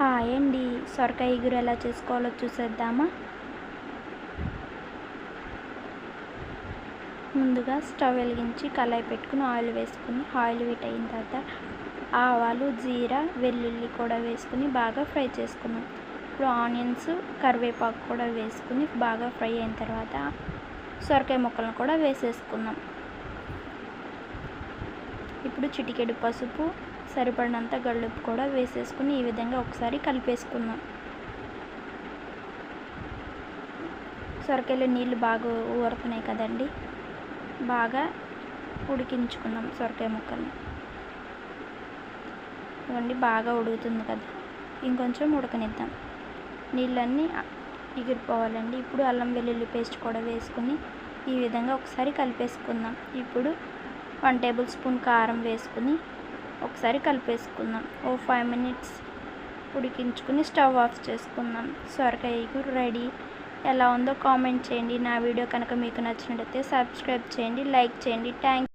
Hi అండి సొరకాయ ఎగురు ఎలా చేసుకోవాలో చూసేద్దామా? ముందుగా స్టవ్ వెలిగించి కళాయి పెట్టుకుని ఆయిల్ వేసుకుని ఆయిల్ వీట్ అయిన తర్వాత ఆవాలు జీరా వెల్లుల్లి కూడా వేసుకుని బాగా ఫ్రై చేసుకున్నాం. ఇప్పుడు ఆనియన్స్ కరివేపాకు కూడా వేసుకుని బాగా ఫ్రై అయిన తర్వాత సొరకాయ ముక్కలను కూడా వేసేసుకున్నాం. ఇప్పుడు చిటికెడు పసుపు సరిపడినంత గళ్ళుప్పు కూడా వేసేసుకుని ఈ విధంగా ఒకసారి కలిపేసుకుందాం. సొరకాయలో నీళ్ళు బాగా ఊరుతున్నాయి కదండి. బాగా ఉడికించుకుందాం సొరకాయ ముక్కల్ని. ఇవ్వండి బాగా ఉడుకుతుంది కదా. ఇంకొంచెం ఉడకనిద్దాం. నీళ్ళన్నీ ఎగిరిపోవాలండి. ఇప్పుడు అల్లం వెల్లుల్లి పేస్ట్ కూడా వేసుకుని ఈ విధంగా ఒకసారి కలిపేసుకుందాం. ఇప్పుడు వన్ టేబుల్ స్పూన్ కారం వేసుకుని ఒకసారి కలిపేసుకుందాం. ఓ ఫైవ్ మినిట్స్ ఉడికించుకుని స్టవ్ ఆఫ్ చేసుకుందాం. సొరకాయ ఎగురు రెడీ. ఎలా ఉందో కామెంట్ చేయండి. నా వీడియో కనుక మీకు నచ్చినట్లయితే సబ్స్క్రైబ్ చేయండి లైక్ చేయండి. థ్యాంక్